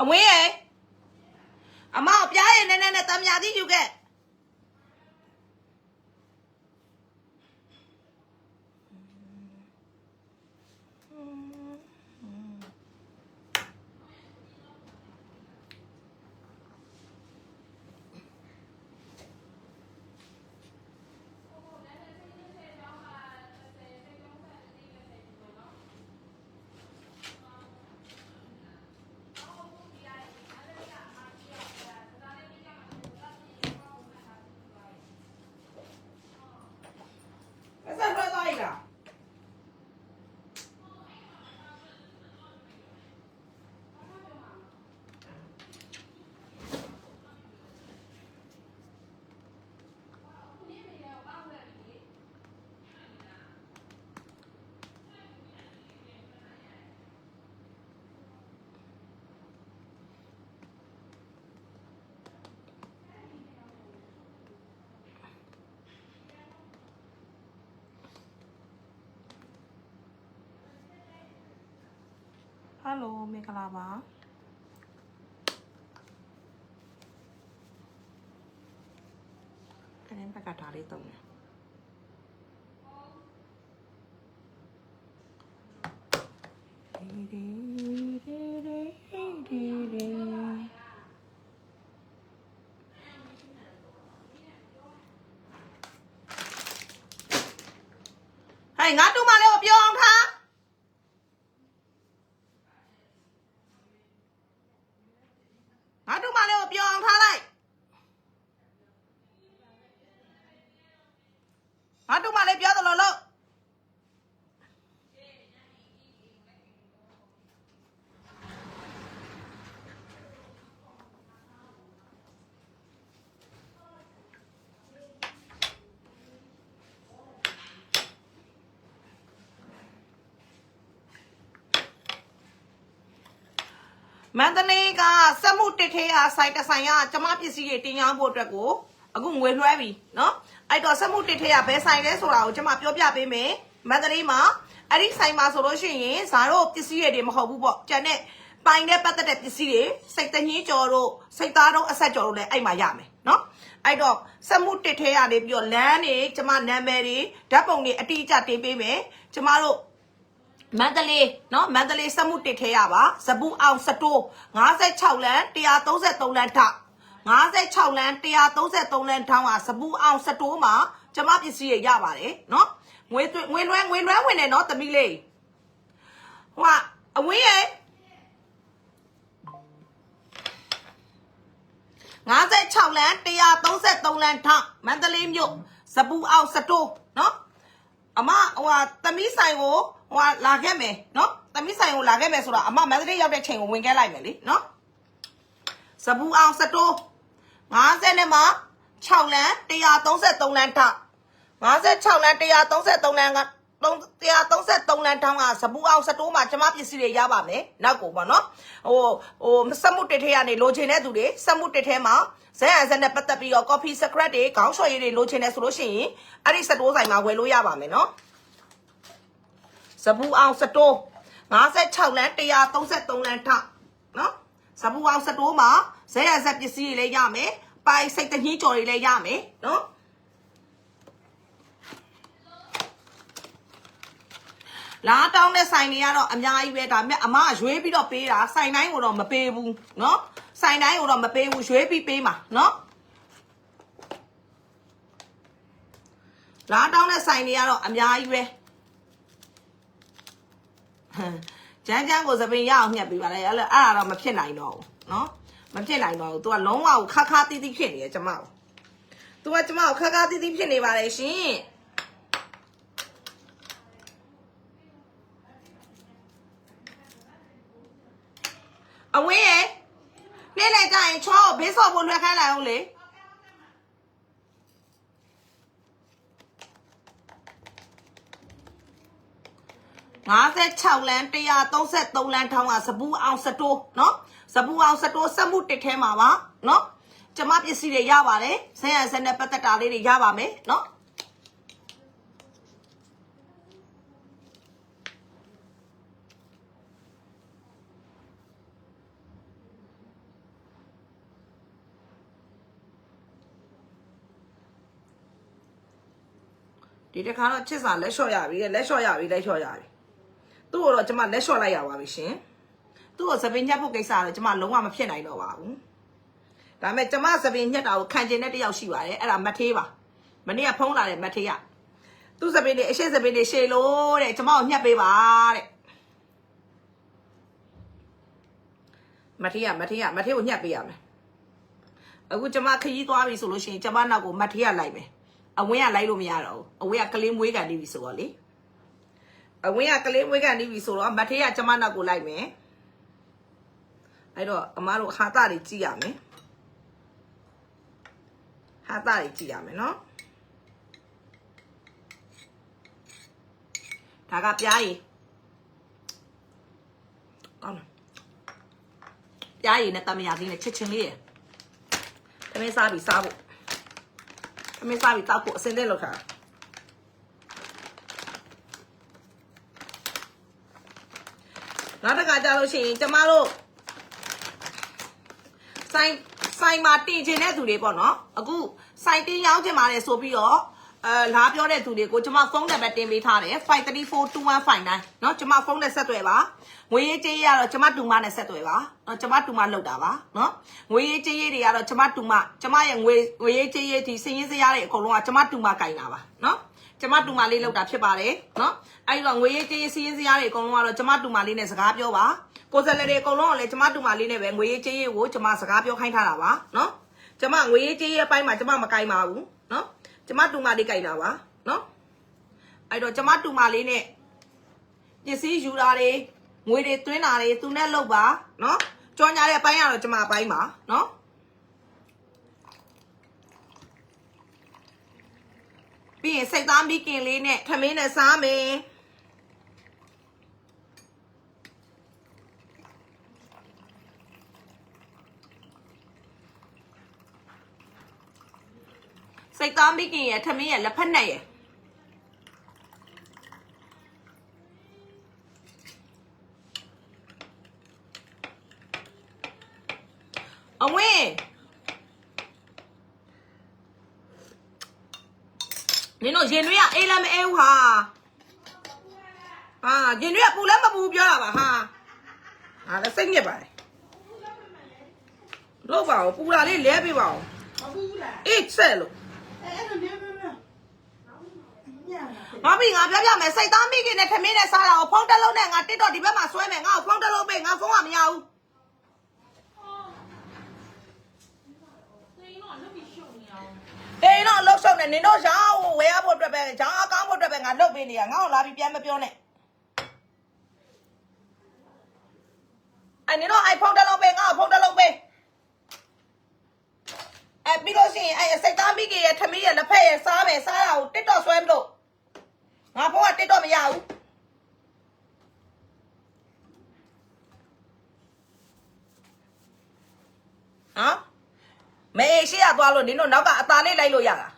အဝင်းရေအမကိုပြားရည်နဲ့နဲ့နဲ့တမ်းမြာတိယူခဲ့ ဆက်ဆက်ထွက်သွားလိုက်တာ ဟယ်လိုမင်္ဂလာပါအဲ့ဒီဘက်ကဒါလေးတုံးတယ်ဒီဒီဒီဒီဒီဒီဟဲ့ငါတူမလေးကိုပြောအောင်ထား ငါတို့မလေးကိုပြောအောင်ထားလိုက်ငါတို့မလေးပြောသလိုလို့ မန္တလေးကစက်မှုတစ်ထေးအားဆိုင်တဆိုင်ကကျမပစ္စည်းတွေတင်ရောင်းဖို့အတွက်ကိုအခုငွေလွှဲပြီနော်အဲ့တော့စက်မှုတစ်ထေးကဘယ်ဆိုင်လဲဆိုတာကိုကျမပြောပြပေးမယ်မန္တလေးမှာအဲ့ဒီဆိုင်မှာဆိုလို့ရှိရင်ဇာတို့ပစ္စည်းတွေမဟုတ်ဘူးပေါ့ကျန်တဲ့ပိုင်တဲ့ပတ်သက်တဲ့ပစ္စည်းတွေစိတ်တညင်းကြော်တို့စိတ်သားတို့အဆက်ကြော်တို့လည်းအဲ့မှာရမယ်နော်အဲ့တော့စက်မှုတစ်ထဲရနေပြီးတော့လမ်းနေကျမနာမည်တွေဓာတ်ပုံတွေအတိအကျတင်ပေးမယ်ကျမတို့ မန္တလေးနော်မန္တလေးစက်မှုတစ်ထဲရပါဇပူအောင်စတိုး56လမ်း133လမ်းထ56လမ်း133လမ်းထောင်းဟာဇပူအောင်စတိုးမှာကျမပစ္စည်းရရပါတယ်နော်ငွေငွေလွှဲငွေလွှဲဝင်တယ်နော်သမီးလေးဟိုကအဝင်းရဲ့56လမ်း133လမ်းထမန္တလေးမြို့ဇပူအောင်စတိုးနော်အမဟိုသမီးဆိုင်ကို ဟိုဟာလာခဲ့မယ်နော်သမီးဆိုင်ကိုလာခဲ့မယ်ဆိုတော့အမမန္တလေးရောက်တဲ့ချိန်ကိုဝင်ခဲ့လိုက်မယ်လေနော်စပူအောင်စတိုး50နဲ့မှ6လမ်း133လမ်းထောက်56လမ်း133လမ်းက133လမ်းထောင်းကစပူအောင်စတိုးမှာကျမပစ္စည်းတွေရပါမယ်နောက်ကိုပေါ့နော်ဟိုဟိုစက်မှုတစ်ထဲကနေလိုချင်တဲ့သူတွေစက်မှုတစ်ထဲမှာဇက်အန်ဇက်နဲ့ပတ်သက်ပြီးတော့ coffee secret တွေခေါင်းလျှော်ရည်တွေလိုချင်တယ်ဆိုလို့ရှိရင်အဲ့ဒီစတိုးဆိုင်မှာဝယ်လို့ရပါမယ်နော် စပူအောင်စတိုး56လမ်း133လမ်းထနော်စပူအောင်စတိုးမှာဇက်ရဇက်ပစ္စည်းတွေလည်းရမယ်ပိုင်စိတ်တကြီးကြော်တွေလည်းရမယ်နော်လာတောင်းတဲ့ဆိုင်တွေကတော့အများကြီးပဲဒါပေမဲ့အမရွေးပြီးတော့ပေးတာဆိုင်တိုင်းကိုတော့မပေးဘူးเนาะဆိုင်တိုင်းကိုတော့မပေးဘူးရွေးပြီးပေးမှာเนาะလာတောင်းတဲ့ဆိုင်တွေကတော့အများကြီးပဲ ဂျမ်းဂျမ်းကိုသပင်ရအောင်ညှက်ပြီးပါလေအဲ့လိုအဲ့ဒါတော့မဖြစ်နိုင်တော့ဘူးနော်မဖြစ်နိုင်တော့ဘူး तू ကလုံးဝခါခါတီးတီးဖြစ်နေတယ်ကျမကို तू ကကျမကိုခါခါတီးတီးဖြစ်နေပါလေရှင်အဝင်းရနေ့လိုက်ကြရင်ချောဘေးဆော့ဖို့လွှဲခိုင်းလိုက်အောင်လေ 56လမ်း133လမ်းထောင်းကစပူအောင်စတိုးเนาะစပူအောင်စတိုးစက်မှုတစ်ထဲမှာပါเนาะကျမပစ္စည်းတွေရပါတယ်ဆင်းရဲဆင်းတဲ့ပတ်သက်တာလေးတွေရပါမယ်เนาะဒီတခါတော့ချစ်စာလက်လျှော့ရပြီလက်လျှော့ရပြီလက်လျှော့ရပြီ သူ့ကိုတော့ကျမလက်လျှော့လိုက်ရပါပြီရှင်သူ့ကိုစပင်းညက်ဖို့ကိစ္စကတော့ကျမလုံးဝမဖြစ်နိုင်တော့ပါဘူးဒါပေမဲ့ကျမစပင်းညက်တာကိုခံကျင်တဲ့တစ်ယောက်ရှိပါတယ်အဲ့ဒါမတ်သေးပါမနေ့ကဖုံးလာတဲ့မတ်သေးကသူ့စပင်းလေးအရှိစပင်းလေးရှေလို့တဲ့ကျမကိုညက်ပေးပါတဲ့မတ်သေးကမတ်သေးကမတ်သေးကိုညက်ပေးရမယ်အခုကျမခရီးသွားပြီဆိုလို့ရှိရင်ကျမနောက်ကိုမတ်သေးကလိုက်မယ်အဝင်းကလိုက်လို့မရတော့ဘူးအဝင်းကကလေးမွေးကန်နေပြီဆိုတော့လေ အဝင်းကကလေးမွေးကနေပြီဆိုတော့မထေးကကျမနောက်ကိုလိုက်မယ်အဲ့တော့အမားတို့ဟာတာတွေကြည့်ရမယ်ဟာတာတွေကြည့်ရမယ်နော်ဒါကပြားရည်ကောင်းလားပြားရည်နဲ့တမယာသီးနဲ့ချစ်ချင်းလေးရယ်သမင်းစားပြီးစားဖို့သမင်းစားပြီးတောက်ဖို့အစင်းတဲ့လောက်ထား နောက်တစ်ခါကြလို့ရှိရင်ကျမတို့ဆိုင်ဆိုင်မှာတင်ချင်တဲ့သူတွေပေါ့နော်အခုဆိုင်တင်ရောင်းချင်ပါတယ်ဆိုပြီးတော့အဲလာပြောတဲ့သူတွေကိုကျမဖုန်းနံပါတ်တင်ပေးထားတယ်5342159เนาะကျမဖုန်းနဲ့ဆက်သွယ်ပါငွေရေးကြေးရတော့ကျမတူမနဲ့ဆက်သွယ်ပါเนาะကျမတူမလောက်တာပါเนาะငွေရေးကြေးရေးတွေကတော့ကျမတူမကျမရဲ့ငွေငွေရေးကြေးရေးဒီစည်ရင်းစရာတွေအကုန်လုံးကကျမတူမကင်တာပါเนาะ ကျမတူမလေးလောက်တာဖြစ်ပါတယ်နော်အဲ့တော့ငွေရေးကြေးရေးစီးရင်စရာတွေအကုန်လုံးကတော့ကျမတူမလေးနဲ့စကားပြောပါကိုယ်စားလှယ်တွေအကုန်လုံးကလည်းကျမတူမလေးနဲ့ပဲငွေရေးကြေးရေးကိုကျမစကားပြောခိုင်းထားတာပါနော်ကျမငွေရေးကြေးရေးအပိုင်းမှာကျမမကင်ပါဘူးနော်ကျမတူမလေးကင်တာပါနော်အဲ့တော့ကျမတူမလေးနဲ့ပစ္စည်းယူတာတွေငွေတွေသွင်းတာတွေသူနဲ့လောက်ပါနော်ကြောင်ညာတဲ့အပိုင်းကတော့ကျမအပိုင်းပါနော် ပြီးရင်စိတ်သားမိခင်လေးနဲ့ထမင်းနဲ့စားမယ်စိတ်သားမိခင်ရဲ့ထမင်းရဲ့လက်ဖက်နဲ့ရဲ့အဝင်း နင်တို့ရင်တွေကအေးလည်းမအေးဘူးဟာဟာရင်တွေကပူလည်းမပူပြောတာပါဟာဟာလည်းစိတ်ညစ်ပါတယ်လို့ပါဦးပူတာလေးလဲပေးပါဦးမဘူးလားအေးဆက်လို့အဲ့ဒါနေမမညံငါပြီငါပြောပြမယ်စိတ်သားမိခင်နဲ့ထမင်းနဲ့စားတာကိုဖုန်းတစ်လုံးနဲ့ငါတစ်တော့ဒီဘက်မှာဆွဲမယ်ငါ့ကိုဖုန်းတစ်လုံးပေးငါဖုန်းကမရဘူး အေးတော့လှုပ်ရှုံနေနင်တို့ရောင်းဝယ်ရဖို့အတွက်ပဲဂျောင်းအကောင်းဖို့အတွက်ပဲငါလှုပ်ပေးနေရငါ့ကိုလာပြီးပြန်မပြောနဲ့အဲ့နင်တို့ iPhone တစ်လုံးပေးငါ့ကိုဖုန်းတစ်လုံးပေးအဲ့ပြီးလို့ရှိရင်အဲ့စိတ်သားမိကြီးရဲ့ထမင်းရဲ့လက်ဖက်ရဲ့စားမယ်စားတာကိုတစ်တော့ဆွဲမလို့ငါဖုန်းကတစ်တော့မရဘူးဟမ် မေးရှိရ သွားလို့နင်တို့နောက်ကအตาလေးလိုက်လို့ရတာ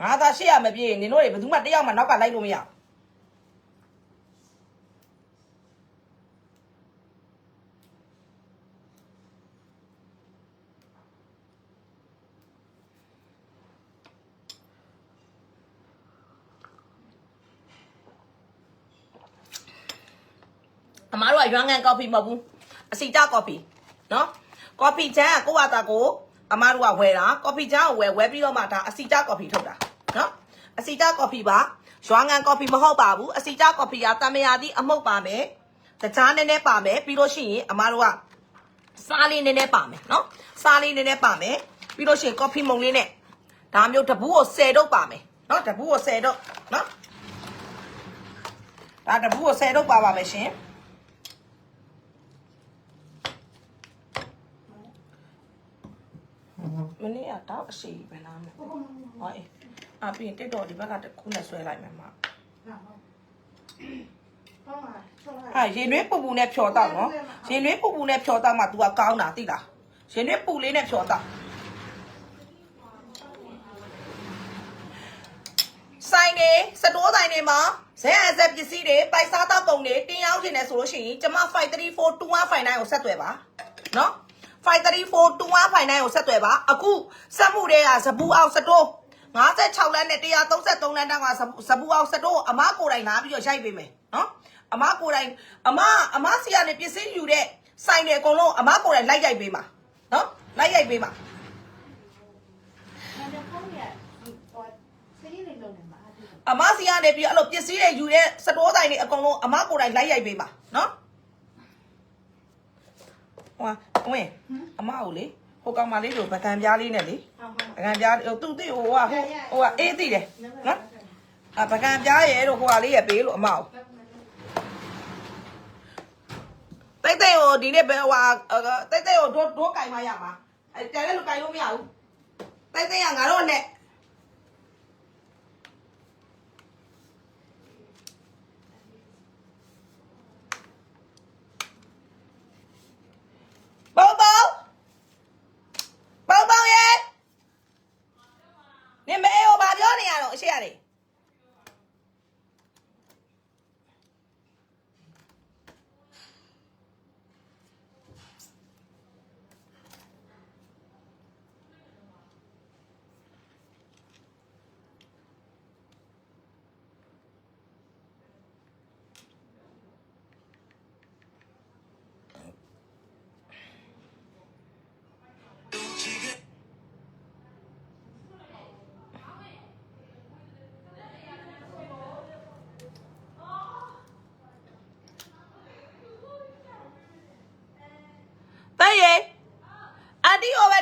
ငါသာရှိရမပြေနင်တို့တွေဘယ်သူမှတယောက်မှနောက်ကလိုက်လို့မရဘူး အမားတို့ကရွမ်းငံကော်ဖီမဟုတ်ဘူးအစီတာကော်ဖီနော်ကော်ဖီချမ်းကကိုယ့်ဘာသာကိုအမားတို့ကဝယ်တာကော်ဖီချမ်းကိုဝယ်ဝယ်ပြီးတော့မှဒါအစီတာကော်ဖီထုတ်တာနော်အစီတာကော်ဖီပါရွမ်းငံကော်ဖီမဟုတ်ပါဘူးအစီတာကော်ဖီကတမယာသီးအမှုတ်ပါမယ်တကြားနည်းနည်းပါမယ်ပြီးလို့ရှိရင်အမားတို့ကစားလေးနည်းနည်းပါမယ်နော်စားလေးနည်းနည်းပါမယ်ပြီးလို့ရှိရင်ကော်ဖီမုံလေးနဲ့ဒါမျိုးတပူးကို10တုပ်ပါမယ်နော်တပူးကို10တုပ်နော်ဒါတပူးကို10တုပ်ပါပါမယ်ရှင် မနေ့ကတော့အရှိပဲလားမဟောအေးအပြင်တက်တော့ဒီဘက်ကတစ်ခုနဲ့ဆွဲလိုက်မယ်မဟုတ်ပါဆောလာအာရင်ရွေးပူပူနဲ့ဖြော်တော့နော်ရင်ရွေးပူပူနဲ့ဖြော်တော့မှ तू ကကောင်းတာသိလားရင်ရွေးပူလေးနဲ့ဖြော်တော့ဆိုင်နေစတိုးဆိုင်နေမှာဇဲအဆက်ပစ္စည်းတွေပိုက်စားတော့ကုန်တွေတင်ရောက်နေတယ်ဆိုလို့ရှိရင်ကျမ5342159ကိုဆက်သွယ်ပါနော် 53421959ကိုဆက်သွယ်ပါအခုစက်မှုတွေကဇဘူးအောင်စတိုး56လမ်းနဲ့133လမ်းတောင်ကဇဘူးအောင်စတိုးအမကိုယ်တိုင်လာပြီးတော့ရိုက်ပေးမယ်နော်အမကိုယ်တိုင်အမအမစီကနေပစ္စည်းယူတဲ့ဆိုင်တွေအကုန်လုံးအမကိုယ်တိုင်လိုက်ရိုက်ပေးပါနော်လိုက်ရိုက်ပေးပါအမစီကနေပြီးအဲ့လိုပစ္စည်းတွေယူတဲ့စတိုးဆိုင်တွေအကုန်လုံးအမကိုယ်တိုင်လိုက်ရိုက်ပေးပါနော်ဟို ကွင်းအမကိုလေဟိုကောင်မလေးတို့ပကံပြားလေးနဲ့လေပကံပြားသူ့တိဟိုကဟိုဟိုကအေးတိတယ်နော်အပကံပြားရဲ့တို့ဟိုကလေးရပေးလို့အမကိုတိတ်တိတ်ဟိုဒီနေ့ဘယ်ဟိုတိတ်တိတ်ဟိုဒိုးဒိုးကင်မရမှာအဲတဲလည်းလူကင်လို့မရဘူးတိတ်တိတ်ကငါတို့နဲ့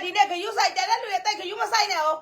တီဟိုပဲဒီနေ့ဂယုဆိုင်တယ်တဲ့လူရဲ့တိတ်ဂယုမဆိုင်နဲ့ဟုတ်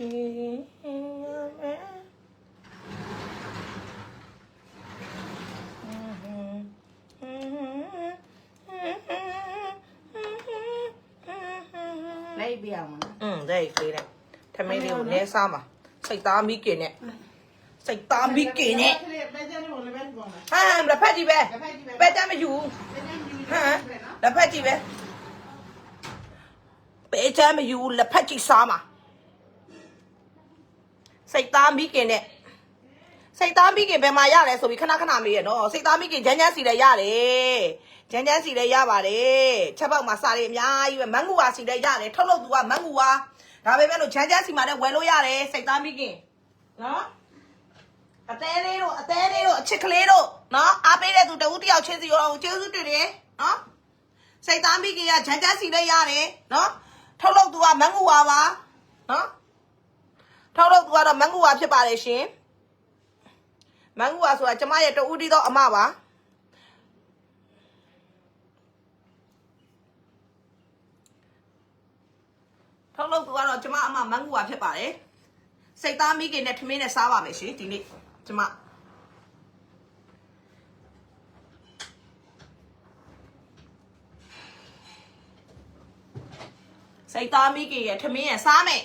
လိုက်ပြအောင်နော်อืมတဲ့ကြီးတဲ့ထမင်းလေးကိုနဲစားမှာစိတ်သားမိကင်နဲ့စိတ်သားမိကင်နဲ့ပဲကြတယ်ဘယ်လိုပဲကောင်းလဲဟမ်လက်ဖက်ကြီးပဲလက်ဖက်ကြီးပဲပဲတမ်းမယူပဲကြတယ်ဟမ်ပဲနော်လက်ဖက်ကြီးပဲပဲတမ်းမယူလက်ဖက်ကြီးစားမှာ စိတ်သားမိကင်နဲ့စိတ်သားမိကင်ဘယ်မှာရလဲဆိုပြီးခဏခဏမေးရနော်စိတ်သားမိကင်ဂျန်းဂျန်းစီလည်းရတယ်ဂျန်းဂျန်းစီလည်းရပါတယ်ချက်ပေါက်မှာစားရအများကြီးပဲမန်ဂူဝါစီလည်းရတယ်ထုတ်လို့သူကမန်ဂူဝါဒါပေမဲ့လို့ဂျန်းဂျန်းစီမှာလည်းဝယ်လို့ရတယ်စိတ်သားမိကင်နော်အသေးလေးတို့အသေးလေးတို့အချစ်ကလေးတို့နော်အားပေးတဲ့သူတဦးတယောက်ချင်းစီရောကျေးဇူးတင်တယ်နော်စိတ်သားမိကင်ကဂျန်းဂျန်းစီလည်းရတယ်နော်ထုတ်လို့သူကမန်ဂူဝါပါနော် ထောက်တော့သူကတော့မန်ဂူဝါဖြစ်ပါတယ်ရှင်မန်ဂူဝါဆိုတာကျမရဲ့တူတီသောအမပါထောက်လို့သူကတော့ကျမအမမန်ဂူဝါဖြစ်ပါတယ်စိတ်သားမိခင်နဲ့ထမင်းနဲ့စားပါမယ်ရှင်ဒီနေ့ကျမစိတ်သားမိခင်ရဲ့ထမင်းရစားမယ်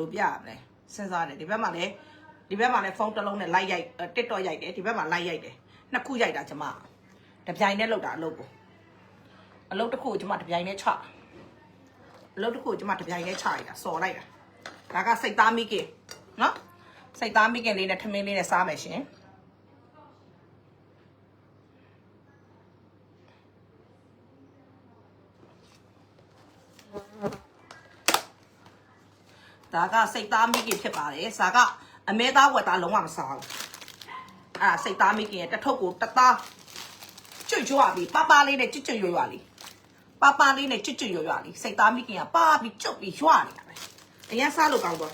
လိုပြရမလဲစဉ်းစားတယ်ဒီဘက်မှာလည်းဒီဘက်မှာလည်းဖုန်းတစ်လုံးနဲ့လိုက်ရိုက်တစ်တော့ရိုက်တယ်ဒီဘက်မှာလိုက်ရိုက်တယ်နှစ်ခုရိုက်တာကျမတပြိုင်နဲ့လောက်တာအလုပ်ကိုအလုပ်တစ်ခုကိုကျမတပြိုင်နဲ့ချအလုပ်တစ်ခုကိုကျမတပြိုင်နဲ့ချလိုက်တာစော်လိုက်တာဒါကစိတ်သားမိခင်နော်စိတ်သားမိခင်လေးနဲ့ထမင်းလေးနဲ့စားမယ်ရှင် ဒါကစိတ်သားမိခင်ဖြစ်ပါတယ်စာကအမဲသားဝက်သားလုံးဝမစားဘူးအဲ့ဒါစိတ်သားမိခင်ရဲ့တစ်ထုပ်ကိုတစ်သားကျွတ်ကြွပြီးပပလေးနဲ့ကျွတ်ကျွတ်ရွရွလေးပပလေးနဲ့ကျွတ်ကျွတ်ရွရွလေးစိတ်သားမိခင်ကပါပြီးကျွတ်ပြီးရွနေတာပဲအရင်စားလို့ကောင်းတော့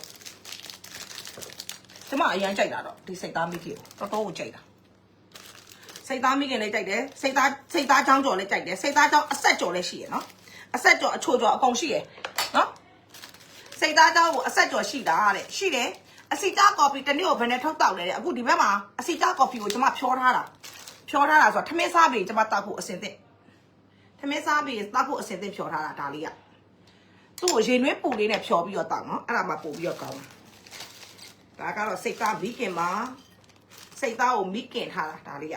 ကျမအရင်ကြိုက်တာတော့ဒီစိတ်သားမိခင်ကိုတော်တော်ကိုကြိုက်တာစိတ်သားမိခင်လည်းကြိုက်တယ်စိတ်သားစိတ်သားချောင်းကြော်လည်းကြိုက်တယ်စိတ်သားချောင်းအဆက်ကြော်လည်းရှိရယ်နော်အဆက်ကြော်အချိုကြော်အကုန်ရှိရယ်နော် စိတ်သားချောင်းကိုအဆက်ကြော်ရှိတာတဲ့ရှိတယ်အစီတာကော်ဖီတစ်နေ့ကိုဘယ်နဲ့ထုတ်တောက်လဲတဲ့အခုဒီဘက်မှာအစီတာကော်ဖီကိုကျွန်မဖြောထားတာဖြောထားတာဆိုတော့ထမင်းစားပြီးကျွန်မတောက်ဖို့အစင်သင့်ထမင်းစားပြီးတောက်ဖို့အစင်သင့်ဖြောထားတာဒါလေးကသူ့ကိုရေနွေးပူလေးနဲ့ဖြောပြီးတော့တောက်နော်အဲ့ဒါမှပို့ပြီးတော့ကောင်းတယ်ဒါကတော့စိတ်သားဘီကင်မှာစိတ်သားကိုမိကင်ထားတာဒါလေးက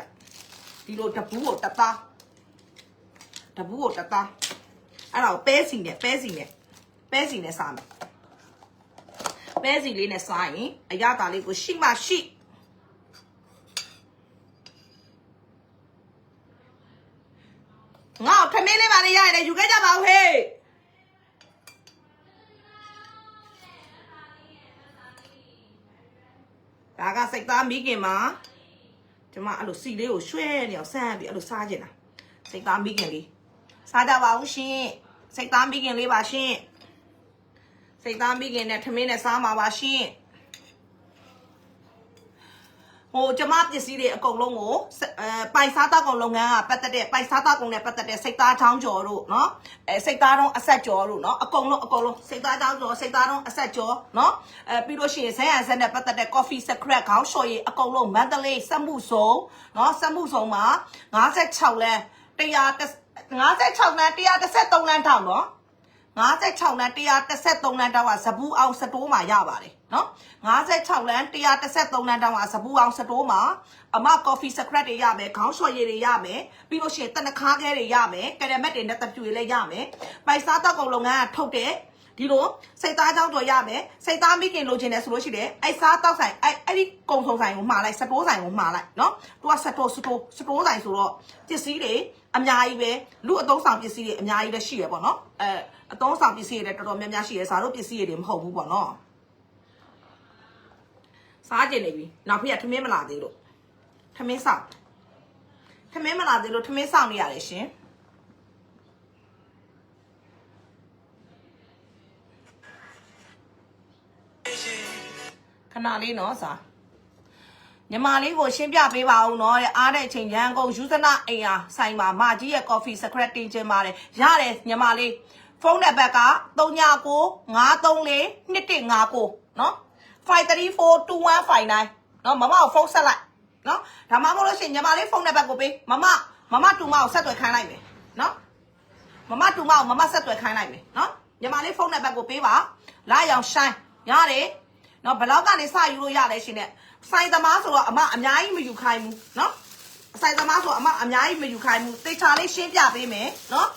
ဒီလိုတပူးကိုတသားတပူးကိုတသားအဲ့ဒါကိုပဲစီနဲ့ပဲစီနဲ့ပဲစီနဲ့စားမယ် ပဲစီလေးနဲ့စားရင်အရသာလေးကိုရှိမှရှိငါ့ကိုထမင်းလေးပါလေးရရတယ်ယူခဲ့ကြပါဦးဟေးဒါကစိတ်သားမိခင်မှာကျမအဲ့လိုစီလေးကိုရွှဲနေအောင်ဆန်းပြီးအဲ့လိုစားကျင်တာစိတ်သားမိခင်လေးစားကြပါဦးရှင်စိတ်သားမိခင်လေးပါရှင် စိတ်သားမိခင်နဲ့ထမင်းနဲ့စားမှာပါရှင်ဟိုကျမပစ္စည်းတွေအကုန်လုံးကိုအဲပိုင်စားတောက်ကုန်လုပ်ငန်းကပတ်သက်တဲ့ပိုင်စားတောက်ကုန်နဲ့ပတ်သက်တဲ့စိတ်သားချောင်းကျော်တို့နော်အဲစိတ်သားတုံးအဆက်ကျော်တို့နော်အကုန်လုံးအကုန်လုံးစိတ်သားချောင်းကျော်စိတ်သားတုံးအဆက်ကျော်နော်အဲပြီးလို့ရှိရင်ဇက်ရန်ဇက်နဲ့ပတ်သက်တဲ့ coffee secret ခေါင်းလျှော်ရည်အကုန်လုံးမန္တလေးစက်မှုစုံနော်စက်မှုစုံမှာ96လမ်း100 56လမ်း133လမ်းထောင်နော် 56လမ်း133လမ်းတောင်းကဇဘူးအောင်စတိုးမှာရပါတယ်နော်56လမ်း133လမ်းတောင်းကဇဘူးအောင်စတိုးမှာအမ coffee secret တွေရမယ်ခေါင်းလျှော်ရည်တွေရမယ်ပြီးလို့ရှိရင်တနခါးခဲတွေရမယ်ကရမက်တွေနဲ့တပြူတွေလည်းရမယ်ပိုက်စားတောက်ကုန်လုပ်ငန်းကထုတ်တဲ့ဒီလိုစိတ်သားချောင်းတော်ရမယ်စိတ်သားမိခင်လိုချင်တယ်ဆိုလို့ရှိတယ်အဲ့စားတောက်ဆိုင်အဲ့အဲ့ဒီကုံထုံဆိုင်ကိုမှားလိုက်စတိုးဆိုင်ကိုမှားလိုက်နော်သူကစတိုးစတိုးစတိုးဆိုင်ဆိုတော့ပစ္စည်းတွေ အများကြီးပဲလူအသုံးဆောင်ပစ္စည်းတွေအများကြီးလည်းရှိရပေါ့နော်အဲအသုံးဆောင်ပစ္စည်းတွေလည်းတော်တော်များများရှိရစားတို့ပစ္စည်းတွေမဟုတ်ဘူးပေါ့နော်စားကျင်နေပြီနောက်ဖေးကထမင်းမလာသေးလို့ထမင်းဆောင်ထမင်းမလာသေးလို့ထမင်းဆောင်နေရတယ်ရှင်ခဏလေးနော်စား ညီမလေးကိုရှင်းပြပေးပါဦးနော်တဲ့အားတဲ့အချိန်ရန်ကုန်ယူဇနာအိမ်ဟာဆိုင်မှာမကြီးရဲ့ coffee secret တင်ချင်ပါတယ်ရတယ်ညီမလေးဖုန်းနံပါတ်က3993542159နော်5342159နော်မမကိုဖုန်းဆက်လိုက်နော်ဒါမှမဟုတ်လို့ရှိရင်ညီမလေးဖုန်းနံပါတ်ကိုပေးမမမမတူမကိုဆက်သွယ်ခိုင်းလိုက်မယ်နော်မမတူမကိုမမဆက်သွယ်ခိုင်းလိုက်မယ်နော်ညီမလေးဖုန်းနံပါတ်ကိုပေးပါလာရောင်ရှိုင်းရတယ်နော်ဘလောက်ကနေစယူလို့ရတယ်ရှင်တဲ့ ဆိုင်သမားဆိုတော့အမအများကြီးမယူခိုင်းဘူးနော်ဆိုင်သမားဆိုအမအများကြီးမယူခိုင်းဘူးတေချာလေးရှင်းပြပေးမယ်နော်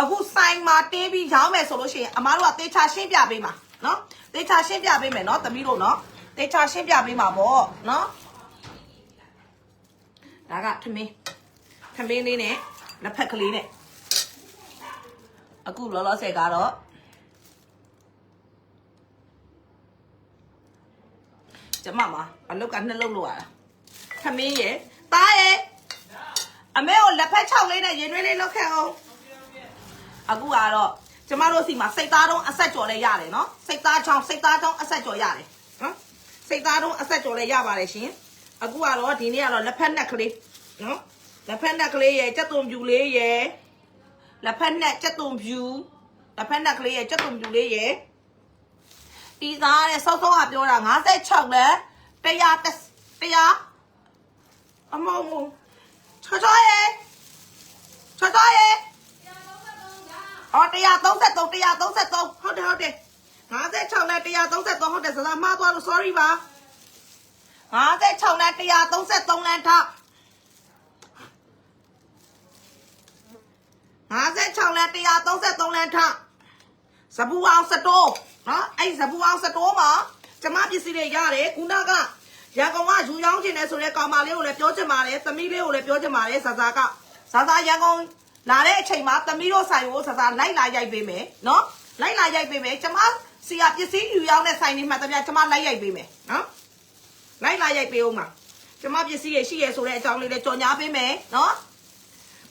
အခုဆိုင်မှာတင်းပြီးရောင်းမယ်ဆိုလို့ရှိရင်အမတို့ကတေချာရှင်းပြပေးမှာနော်တေချာရှင်းပြပေးမယ်နော်သမီးတို့နော်တေချာရှင်းပြပေးမှာပေါ့နော်ဒါကထမင်းထမင်းလေးနဲ့လက်ဖက်ကလေးနဲ့အခုလောလောဆယ်ကတော့ ကျမမှာအလုတ်ကနှစ်လုတ်လို့ရတာခမင်းရဲ့တားရဲ့အမေကိုလက်ဖက်6လေးနဲ့ရင်သွေးလေးလောက်ခဲ့အောင်အခုကတော့ကျမတို့စီမှာစိတ်သားတုံးအဆက်ကြော်လည်းရတယ်နော်စိတ်သားချောင်းစိတ်သားချောင်းအဆက်ကြော်ရတယ်နော်စိတ်သားတုံးအဆက်ကြော်လည်းရပါတယ်ရှင်အခုကတော့ဒီနေ့ကတော့လက်ဖက်နှက်ကလေးနော်လက်ဖက်နှက်ကလေးရဲ့ကြက်သွန်ပြူလေးရဲ့လက်ဖက်နှက်ကြက်သွန်ပြူလက်ဖက်နှက်ကလေးရဲ့ကြက်သွန်ပြူလေးရဲ့ ဒီသားတဲ့ဆောက်ဆောက်ကပြောတာ56လဲ100 100အမမချောချောရဲ့ချောချောရဲ့ဟော133 133ဟုတ်တယ်ဟုတ်တယ်56နဲ့133ဟုတ်တယ်စကားမှားသွားလို့ sorry ပါ56နဲ့133လမ်းထ56နဲ့133လမ်းထစပူအောင်စတိုး နော်အဲ့စပူအောင်စတိုးမှာကျမပစ္စည်းတွေရတယ်ခုနကရန်ကုန်ကယူရောင်းချင်တယ်ဆိုတဲ့ကောင်မလေးကိုလည်းပြောချင်ပါတယ်သမီးလေးကိုလည်းပြောချင်ပါတယ်ဇာဇာကဇာဇာရန်ကုန်လာတဲ့အချိန်မှာသမီးတို့ဆိုင်ကိုဇာဇာလိုက်လာရိုက်ပေးမယ်နော်လိုက်လာရိုက်ပေးမယ်ကျမစီကပစ္စည်းယူရောင်းတဲ့ဆိုင်တွေမှာတပြကျမလိုက်ရိုက်ပေးမယ်နော်လိုက်လာရိုက်ပေးအောင်မှာကျမပစ္စည်းတွေရှိရဆိုတဲ့အကြောင်းလေးလည်းကြော်ညာပေးမယ်နော်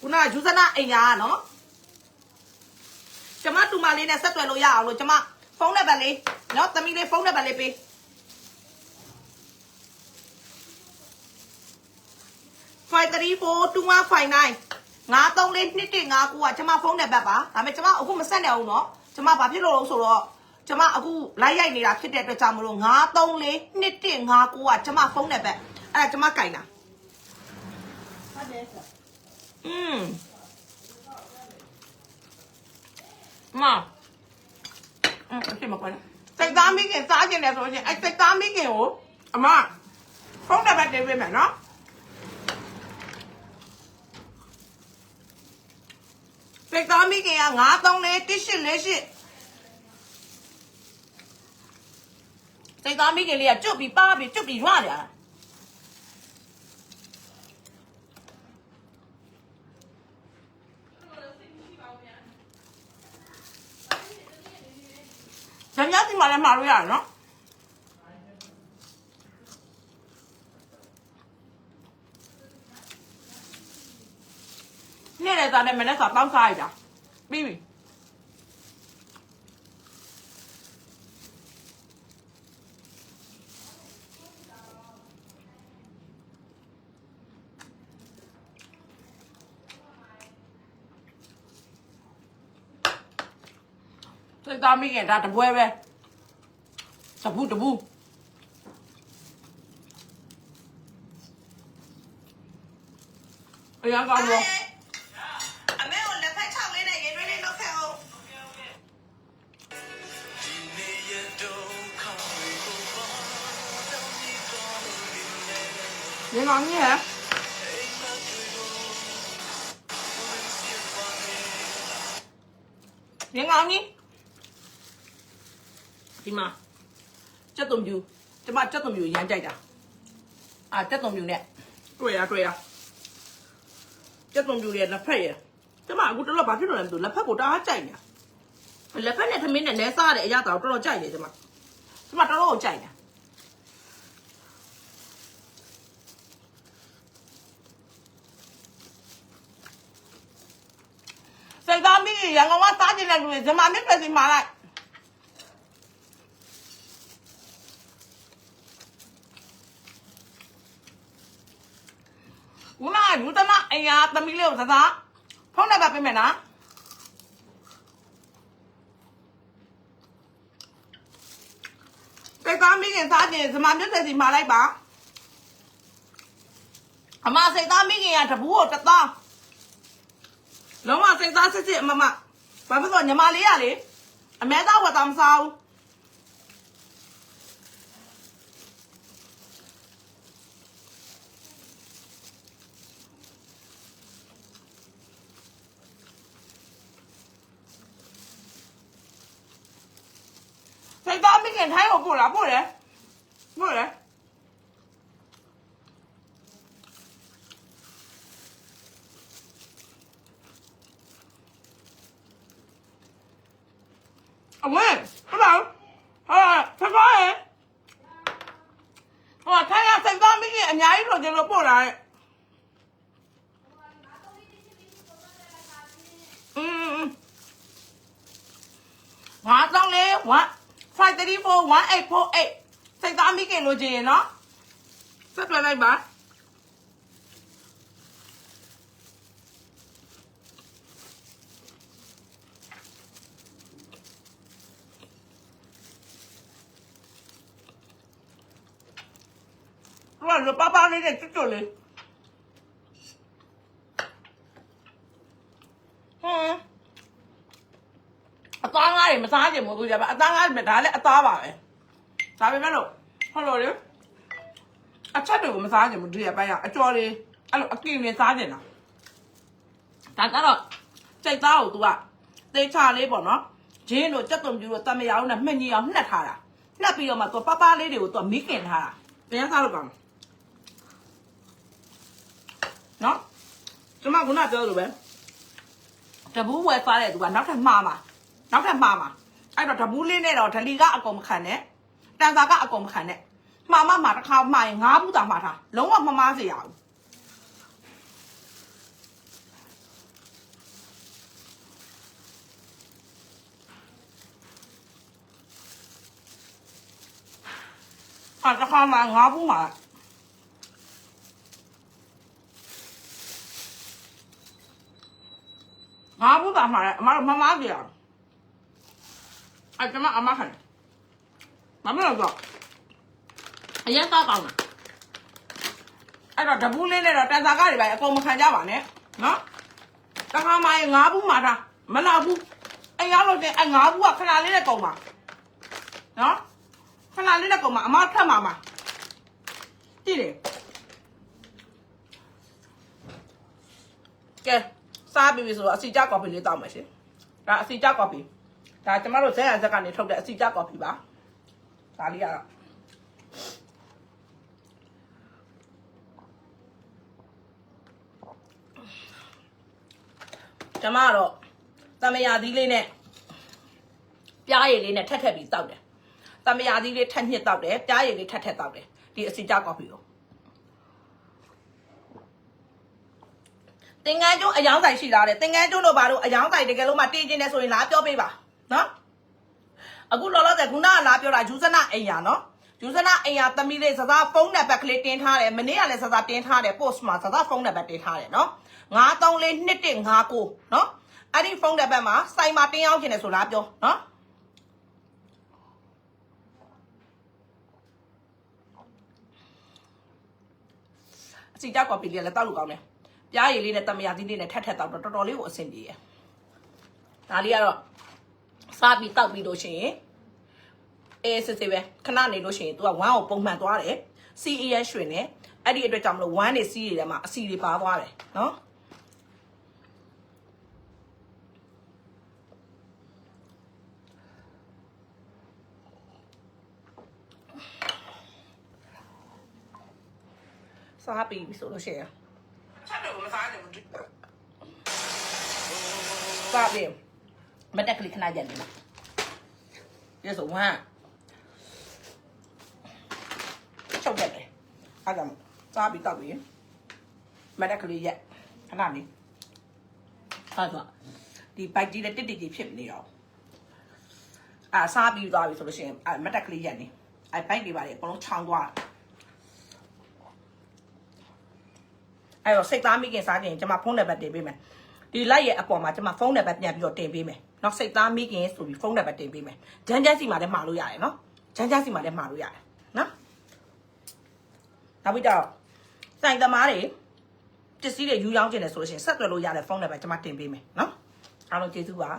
ခုနကယူဇနာအိမ်ကနော်ကျမတူမလေးနဲ့ဆက်သွယ်လို့ရအောင်လို့ကျမဖုန်းနံပါတ်လေးနော်သမီးလေးဖုန်းနံပါတ်လေးပေးဖ 5342159 9342159ကကျွန်မဖုန်းနံပါတ်ပါဒါပေမဲ့ကျွန်မအခုမဆက်နိုင်ဘူးเนาะကျွန်မဘာဖြစ်လို့လဲဆိုတော့ကျွန်မအခုလိုက်ရိုက်နေတာဖြစ်တဲ့အတွက်ကြောင့်မလို့9342159ကကျွန်မဖုန်းနံပါတ်အဲ့ဒါကျွန်မကင်တာ ဟုတ်တယ်ဆို อืมမ อืมအဖြစ်မကွာစိတ်သားမိခင်စားကျင်တယ်ဆိုရင်အဲ့စိတ်သားမိခင်ကိုအမဖုန်းနံပါတ်တင်ပေးမယ်နော်စိတ်သားမိခင်က934 1848စိတ်သားမိခင်လေးကကျွတ်ပြီးပါပြီးကျွတ်ပြီးရွရတယ်။ ညညစီမှာလည်းမှာလို့ရတယ်နော်။နေ့လည်းစားတယ်မနေ့ကတောင်းစားရတာ။ပြီးပြီ။ စိတ်သားမိခင်ဒါတပွဲပဲ။တပူတပူ။အရင်ကောင်းတော့ ဒီမှာကြက်သွန်ပြူကျမကြက်သွန်ပြူရမ်းကြိုက်တာအာကြက်သွန်ပြူနဲ့တွေ့ရတွေ့ရကြက်သွန်ပြူရဲ့လက်ဖက်ရဲ့ကျမအခုတော်တော်ဘာဖြစ်လို့လဲမသိဘူးလက်ဖက်ကိုတအားကြိုက်နေလက်ဖက်နဲ့သမင်းနဲ့လဲစားတဲ့အရာတော်တော်တော်ကြိုက်နေကျမကျမတော်တော်ကြိုက်နေစိတ်သားမိရန်ကုန်ကစားကြည့်တဲ့လူတွေဂျမမင်းပဲစီမာလိုက် ခုနကယူတမအင်အားသမီးလေးကိုသသားဖုန်းနံပါတ်ပေးမယ်နော်စိတ်သားမိခင်စားကြည့်ဇမာမြစ်ပဲစီမာလိုက်ပါအမစိတ်သားမိခင်ကတပူးကိုတစ်သောင်းလုံးဝစိတ်သားစစ်စစ်အမမဘာဖြစ်လို့ညီမလေးရလေအမဲသားဝတ်သားမစားဘူးစိတ်သားမိခင်ထိုင်းကိုပို့လားပို့တယ်ပို့တယ်အဝဲဟုတ်လားဟာဆက်ပါရဲ့ ဟောထိုင်းရစိတ်သားမိခင်အများကြီးလို့ကျလို့ပို့လာရဲ့อืมငါတောင်းလေ1 534 1848စိတ်သားမိခင်လို့ကျင်ရင်နော်ဆက်တွေ့လိုက်ပါ တော့လပပလေးနဲ့ကျွတ်လေးဟမ်အသားငါးတွေမစားကြဘူးသူကြပါအသားငါးတွေဒါလည်းအသားပါပဲဒါပေမဲ့လို့ဟုတ်လို့လေအချက်တွေကိုမစားကြဘူးဒီရပိုင်းကအကျော်လေးအဲ့လိုအကင်လေးစားကြတာဒါကတော့စိတ်သားကို तू ကတေချာလေးပေါ့နော်ဂျင်းတို့ကြက်သွန်ပြူတို့တမယာအောင်နဲ့မှညင်အောင်နှက်ထားတာနှက်ပြီးတော့မှ तू ပပလေးတွေကို तू မီးကင်ထားတာတရားစားလို့ကောင်း နော်ကျွန်မကခုနပြောလို့ပဲတဘူးဝယ်စားတဲ့သူကနောက်ထပ်မှားမှာနောက်ထပ်မှားမှာအဲ့တော့တဘူးလေးနဲ့တော့ဒလီကအကုန်မခံနဲ့တန်စာကအကုန်မခံနဲ့မှားမမှာတစ်ခါမှားရင်ငါးဘူးတာမှားထားလုံးဝမမားစေရဘူးဟာတစ်ခါမှာငါးဘူး ပါမှာလဲအမတို့မမကြီးရအဲ့ကျမအမခံမမလို့တော့အရင်တော့ကောင်းတာအဲ့တော့တပူးလေးနဲ့တော့တန်စာကားတွေပဲအကုန်မခံကြပါနဲ့နော်တခါမှငါးဘူးမှာတာမလောက်ဘူးအဲ့ရောက်လို့တဲ့အဲ့ငါးဘူးကခဏလေးနဲ့ကုန်ပါနော်ခဏလေးနဲ့ကုန်ပါအမထက်မှာမှာကြည့်တယ်ကဲ စားပြီပြီဆိုတော့အစီကြကော်ဖီလေးတောက်မယ်ရှင်ဒါအစီကြကော်ဖီဒါကျမတို့ဇက်ရဇက်ကနေထုတ်တဲ့အစီကြကော်ဖီပါဒါလေးကတော့ကျမကတော့တမယာသီးလေးနဲ့ပြားရည်လေးနဲ့ထက်ထက်ပြီးတောက်တယ်တမယာသီးလေးထက်ညှစ်တောက်တယ်ပြားရည်လေးထက်ထက်တောက်တယ်ဒီအစီကြကော်ဖီကို တင်ငန်းကျိုးအယောင်းဆိုင်ရှိလားတဲ့တင်ငန်းကျိုးတို့ဘာလို့အယောင်းဆိုင်တကယ်လို့မှတင်းကျင်းနေဆိုရင်လာပြောပေးပါနော်အခုလောလောဆယ်ခုနကလာပြောတာဂျူးစနာအိမ်ယာနော်ဂျူးစနာအိမ်ယာသမီးလေးစစားဖုန်းနံပါတ်ကလေးတင်ထားတယ်မနေ့ကလည်းစစားတင်ထားတယ် post မှာစစားဖုန်းနံပါတ်တင်ထားတယ်နော်934259နော်အဲ့ဒီဖုန်းနံပါတ်မှာစိုင်မှာတင်အောင်ခြင်းတယ်ဆိုလားပြောနော်အစီကြောက်ကော်ပီလေးလည်းတောက်လို့ကောင်းတယ် ပြားရည်လေးနဲ့တမယာသီးလေးနဲ့ထက်ထက်တောက်တော့တော်တော်လေးကိုအဆင်ပြေရယ်ဒါလေးကတော့စားပြီးတောက်ပြီးလို့ရှိရင်အေးစစ်စစ်ပဲခဏနေလို့ရှိရင် तू ကဝမ်းကိုပုံမှန်သွားတယ် CES ရွှင်တယ်အဲ့ဒီအတွက်ကြောင့်မလို့ဝမ်းနေစီးတွေထဲမှာအစီတွေပါသွားတယ်နော်စားပြီးပြီဆိုလို့ရှိရင် ချက်တော့မစားနိုင်ဘူးစားပြီးမတက်ကလေးခဏကြက်နေလား Yes, one. ချုပ်တက်တယ်အဲ့ဒါစားပြီးတောက်ပြီးမတက်ကလေးရက်ခဏလေးအဲ့ဒါဒီဘိုက်ကြီးနဲ့တစ်တစ်ကြီးဖြစ်နေတော့အာစားပြီးသွားပြီဆိုလို့ရှိရင်အဲ့မတက်ကလေးရက်နေအဲ့ဘိုက်တွေပါလေအကုန်လုံးချောင်းသွား အဲ့တော့စိတ်သားမိခင်စားခင်ကျွန်မဖုန်းနံပါတ်တင်ပေးမယ်ဒီလိုက်ရဲ့အပေါ်မှာကျွန်မဖုန်းနံပါတ်ပြန်ပြီးတော့တင်ပေးမယ်เนาะစိတ်သားမိခင်ဆိုပြီးဖုန်းနံပါတ်တင်ပေးမယ်ဂျန်းဂျန်းစီမှာလည်းမှာလို့ရတယ်เนาะဂျန်းဂျန်းစီမှာလည်းမှာလို့ရတယ်เนาะ နောက်ပြီးတော့စိုင်သမားတွေပစ္စည်းတွေယူရောင်းကျင်တယ်ဆိုလို့ရှိရင်ဆက်သွယ်လို့ရတဲ့ဖုန်းနံပါတ်ကျွန်မတင်ပေးမယ်နော်အားလုံးကျေးဇူးပါ